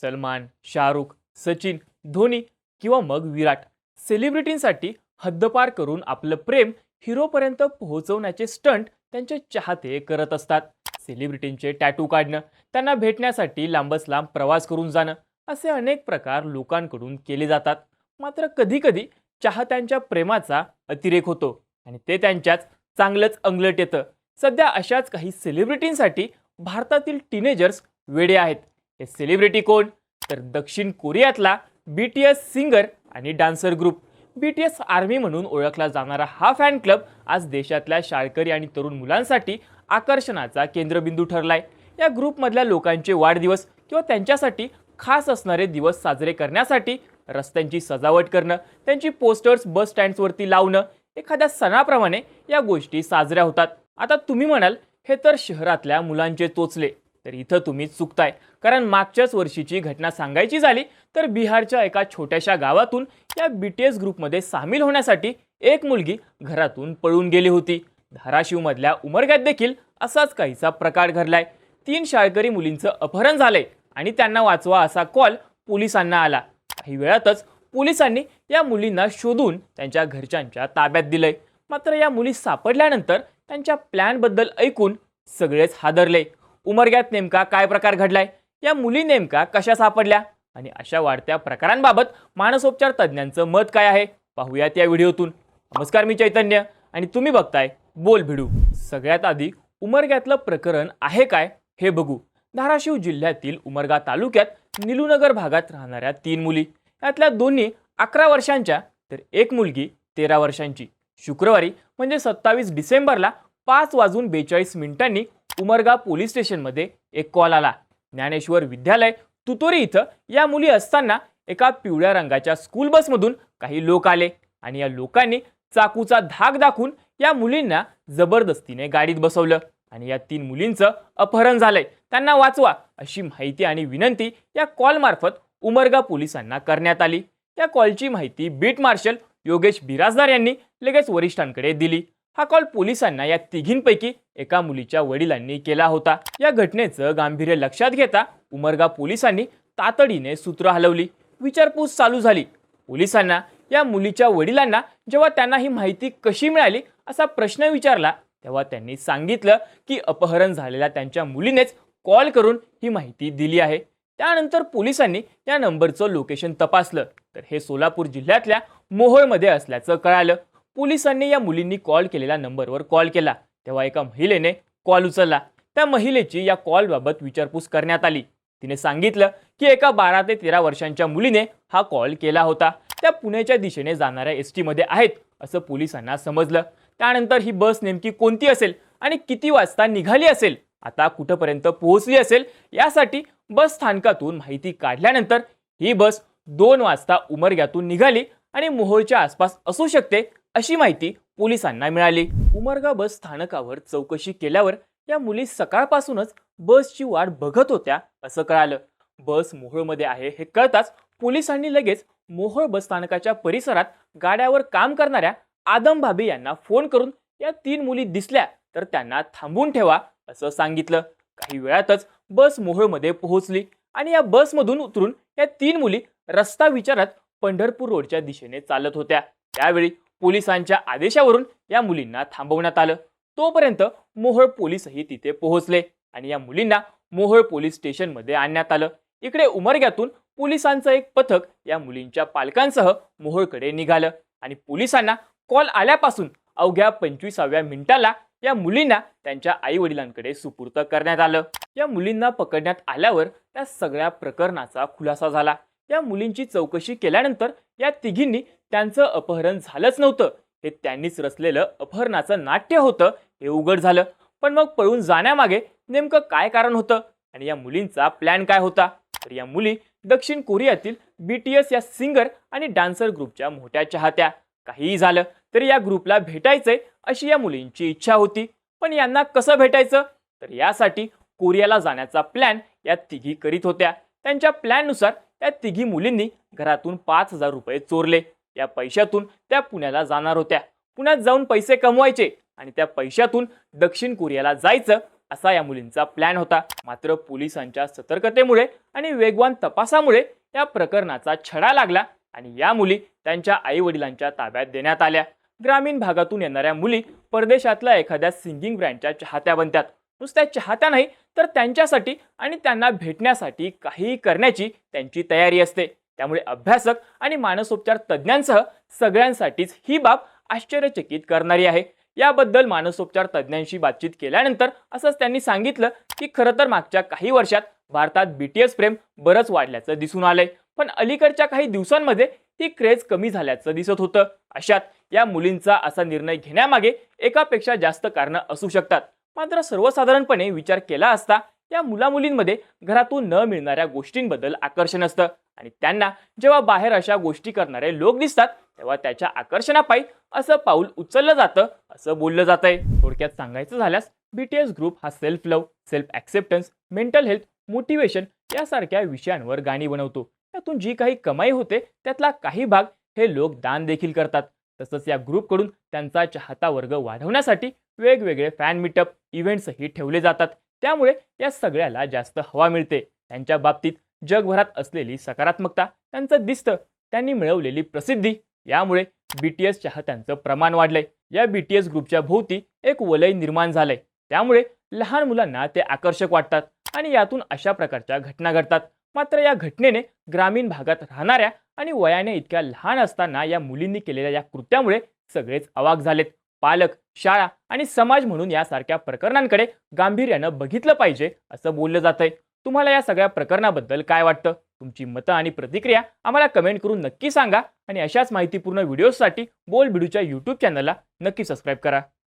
सलमान शाहरुख सचिन धोनी किंवा मग विराट सेलिब्रिटींसाठी हद्दपार करून आपलं प्रेम हिरोपर्यंत पोहोचवण्याचे स्टंट त्यांचे चाहते करत असतात. सेलिब्रिटींचे टॅटू काढणं त्यांना भेटण्यासाठी लांबच लांब प्रवास करून जाणं असे अनेक प्रकार लोकांकडून केले जातात. मात्र कधीकधी चाहत्यांच्या प्रेमाचा अतिरेक होतो आणि ते त्यांच्याच चांगलंच अंगलट येतं. सध्या अशाच काही सेलिब्रिटींसाठी भारतातील टीनेजर्स वेडे आहेत. हे सेलिब्रिटी कोण? तर दक्षिण कोरियातला बी टी एस सिंगर आणि dancer group B T S army म्हणून ओळखला जाणारा हा फॅन क्लब आज देशातल्या शाळकरी आणि तरुण मुलांसाठी आकर्षणाचा केंद्रबिंदू ठरलाय. या ग्रुपमधल्या लोकांचे वाढदिवस किंवा त्यांच्यासाठी खास असणारे दिवस साजरे करण्यासाठी रस्त्यांची सजावट करणं त्यांची पोस्टर्स बस स्टँड्सवरती लावणं एखाद्या सणाप्रमाणे या गोष्टी साजऱ्या होतात. आता तुम्ही म्हणाल हे तर शहरातल्या मुलांचे चोचले. तर इथं तुम्ही चुकताय. कारण मागच्याच वर्षीची घटना सांगायची झाली तर बिहारच्या एका छोट्याशा गावातून या बी टी एस ग्रुपमध्ये सामील होण्यासाठी एक मुलगी घरातून पळून गेली होती. धाराशिवमधल्या उमरग्यात देखील असाच काहीसा प्रकार घडलाय. तीन शाळकरी मुलींचं अपहरण झालंय आणि त्यांना वाचवा असा कॉल पोलिसांना आला. काही वेळातच पोलिसांनी या मुलींना शोधून त्यांच्या घरच्यांच्या ताब्यात दिलंय. मात्र या मुली सापडल्यानंतर त्यांच्या प्लॅनबद्दल ऐकून सगळेच हादरले. उमरग्यात नेमका काय प्रकार घडलाय? या मुली नेमका कशा सापडल्या? आणि अशा वाढत्या प्रकारांबाबत मानसोपचार तज्ज्ञांचं मत काय आहे? पाहूयात या व्हिडिओतून. नमस्कार मी चैतन्य आणि तुम्ही बघताय बोल भिडू. सगळ्यात आधी उमरग्यातलं प्रकरण आहे काय हे बघू. धाराशिव जिल्ह्यातील उमरगा तालुक्यात निलूनगर भागात राहणाऱ्या तीन मुली. यातल्या दोन्ही अकरा वर्षांच्या तर एक मुलगी तेरा वर्षांची. शुक्रवारी म्हणजे सत्तावीस डिसेंबरला पाच वाजून बेचाळीस मिनिटांनी उमरगा पोलीस स्टेशनमध्ये एक कॉल आला. ज्ञानेश्वर विद्यालय तुतोरी इथं या मुली असताना एका पिवळ्या रंगाच्या स्कूल बसमधून काही लोक आले आणि या लोकांनी चाकूचा धाक दाखवून या मुलींना जबरदस्तीने गाडीत बसवलं आणि या तीन मुलींचं अपहरण झालंय. त्यांना वाचवा अशी माहिती आणि विनंती या कॉलमार्फत उमरगा पोलिसांना करण्यात आली. या कॉलची माहिती बीट मार्शल योगेश बिराजदार यांनी लगेच वरिष्ठांकडे दिली. हा कॉल पोलिसांना या तिघींपैकी एका मुलीच्या वडिलांनी केला होता. या घटनेचं गांभीर्य लक्षात घेता उमरगा पोलिसांनी तातडीने सूत्र हलवली. विचारपूस चालू झाली. पोलिसांना या मुलीच्या वडिलांना जेव्हा त्यांना ही माहिती कशी मिळाली असा प्रश्न विचारला तेव्हा त्यांनी सांगितलं की अपहरण झालेल्या त्यांच्या मुलीनेच कॉल करून ही माहिती दिली आहे. त्यानंतर पोलिसांनी या नंबरचं लोकेशन तपासलं. तर हे सोलापूर जिल्ह्यातल्या मोहोळमध्ये असल्याचं कळालं. पोलिसांनी या मुलींनी कॉल केलेल्या नंबरवर कॉल केला. तेव्हा एका महिलेने कॉल उचलला. त्या महिलेची या कॉलबाबत विचारपूस करण्यात आली. तिने सांगितलं की एका बारा ते तेरा वर्षांच्या मुलीने हा कॉल केला होता. त्या पुण्याच्या दिशेने जाणाऱ्या एस टीमध्ये आहेत असं पोलिसांना समजलं. त्यानंतर ही बस नेमकी कोणती असेल आणि किती वाजता निघाली असेल आता कुठंपर्यंत पोहोचली असेल यासाठी बस स्थानकातून माहिती काढल्यानंतर ही बस दोन वाजता उमरग्यातून निघाली आणि मोहोळच्या आसपास असू शकते अशी माहिती पोलिसांना मिळाली. उमरगा बस स्थानकावर चौकशी केल्यावर या मुली सकाळपासूनच बसची वाट बघत होत्या असं कळालं. बस मोहोळमध्ये आहे हे कळताच पोलिसांनी लगेच मोहोळ बस स्थानकाच्या परिसरात गाड्यावर काम करणाऱ्या आदम भाबी यांना फोन करून या तीन मुली दिसल्या तर त्यांना थांबून ठेवा असं सांगितलं. काही वेळातच बस मोहोळमध्ये पोहोचली आणि या बसमधून उतरून या तीन मुली रस्ता विचारत पंढरपूर रोडच्या दिशेने चालत होत्या. त्यावेळी पोलिसांच्या आदेशावरून या मुलींना थांबवण्यात आलं. तोपर्यंत मोहोळ पोलीसही तिथे पोहोचले आणि या मुलींना मोहोळ पोलीस स्टेशनमध्ये आणण्यात आलं. इकडे उमरग्यातून पोलिसांचं एक पथक या मुलींच्या पालकांसह मोहोळकडे निघालं आणि पोलिसांना कॉल आल्यापासून अवघ्या पंचवीसाव्या मिनिटाला या मुलींना त्यांच्या आई वडिलांकडे सुपूर्त करण्यात आलं. या मुलींना पकडण्यात आल्यावर त्या सगळ्या प्रकरणाचा खुलासा झाला. या मुलींची चौकशी केल्यानंतर या तिघींनी त्यांचं अपहरण झालंच नव्हतं. हे त्यांनीच रचलेलं अपहरणाचं नाट्य होतं हे उघड झालं. पण मग पळून जाण्यामागे नेमकं काय कारण होतं आणि या मुलींचा प्लॅन काय होता? तर या मुली दक्षिण कोरियातील बी टी एस या सिंगर आणि डान्सर ग्रुपच्या मोठ्या चाहत्या. काहीही झालं तरी या ग्रुपला भेटायचंय अशी या मुलींची इच्छा होती. पण यांना कसं भेटायचं? तर यासाठी कोरियाला जाण्याचा प्लॅन या तिघी करीत होत्या. त्यांच्या प्लॅननुसार त्या तिघी मुलींनी घरातून पाच हजार रुपये चोरले. या पैशातून त्या पुण्याला जाणार होत्या. पुण्यात जाऊन पैसे कमवायचे आणि त्या पैशातून दक्षिण कोरियाला जायचं असा या मुलींचा प्लॅन होता. मात्र पोलिसांच्या सतर्कतेमुळे आणि वेगवान तपासामुळे या प्रकरणाचा छडा लागला आणि या मुली त्यांच्या आई वडिलांच्या ताब्यात देण्यात आल्या. ग्रामीण भागातून येणाऱ्या मुली परदेशातल्या एखाद्या सिंगिंग ब्रँडच्या चाहत्या बनतात. नुसत्या चाहत्या नाही तर त्यांच्यासाठी आणि त्यांना भेटण्यासाठी काहीही करण्याची त्यांची तयारी असते. त्यामुळे अभ्यासक आणि मानसोपचार तज्ज्ञांसह सगळ्यांसाठीच ही बाब आश्चर्यचकित करणारी आहे. याबद्दल मानसोपचार तज्ज्ञांशी बातचीत केल्यानंतर असंच त्यांनी सांगितलं की खरं तर मागच्या काही वर्षात भारतात बी टी एस प्रेम बरंच वाढल्याचं दिसून आलंय. पण अलीकडच्या काही दिवसांमध्ये ही क्रेज कमी झाल्याचं दिसत होतं. अशात या मुलींचा असा निर्णय घेण्यामागे एकापेक्षा जास्त कारणं असू शकतात. मात्र सर्वसाधारणपणे विचार केला असता या मुलामुलींमध्ये घरातून न मिळणाऱ्या गोष्टींबद्दल आकर्षण असतं. आणि त्यांना जेव्हा बाहेर अशा गोष्टी करणारे लोक दिसतात तेव्हा त्याच्या आकर्षणापायी असं पाऊल उचललं जातं असं बोललं जातंय. थोडक्यात सांगायचं झाल्यास बीटीएस ग्रुप हा self love self acceptance mental health motivation यासारख्या विषयांवर गाणी बनवतो. त्यातून जी काही कमाई होते त्यातला काही भाग हे लोक दान देखील करतात. तसंच या ग्रुपकडून त्यांचा चाहता वर्ग वाढवण्यासाठी वेगवेगळे फॅन मीटअप इव्हेंट्सही ठेवले जातात. त्यामुळे या सगळ्याला जास्त हवा मिळते. त्यांच्या बाबतीत जगभरात असलेली सकारात्मकता त्यांचं दिसतं. त्यांनी मिळवलेली प्रसिद्धी. यामुळे बी टी एस चाहत्यांचं प्रमाण वाढलंय. या बी टी एस ग्रुपच्या भोवती एक वलय निर्माण झालंय. त्यामुळे लहान मुलांना ते आकर्षक वाटतात आणि यातून अशा प्रकारच्या घटना घडतात. मात्र या घटनेने ग्रामीण भागात राहणाऱ्या आणि वयाने इतक्या लहान असताना या मुलींनी केलेल्या या कृत्यामुळे सगळेच अवाक झालेत. पालक शाळा आणि समाज म्हणून यासारख्या प्रकरणांकडे गांभीर्यानं बघितलं पाहिजे असं बोललं जातंय. तुम्हाला या सगळ्या प्रकरणाबद्दल काय वाटतं? तुमची मतं आणि प्रतिक्रिया आम्हाला कमेंट करून नक्की सांगा आणि अशाच माहितीपूर्ण व्हिडिओजसाठी बोल बिडूच्या यूट्यूब चॅनलला नक्की सबस्क्राईब करा.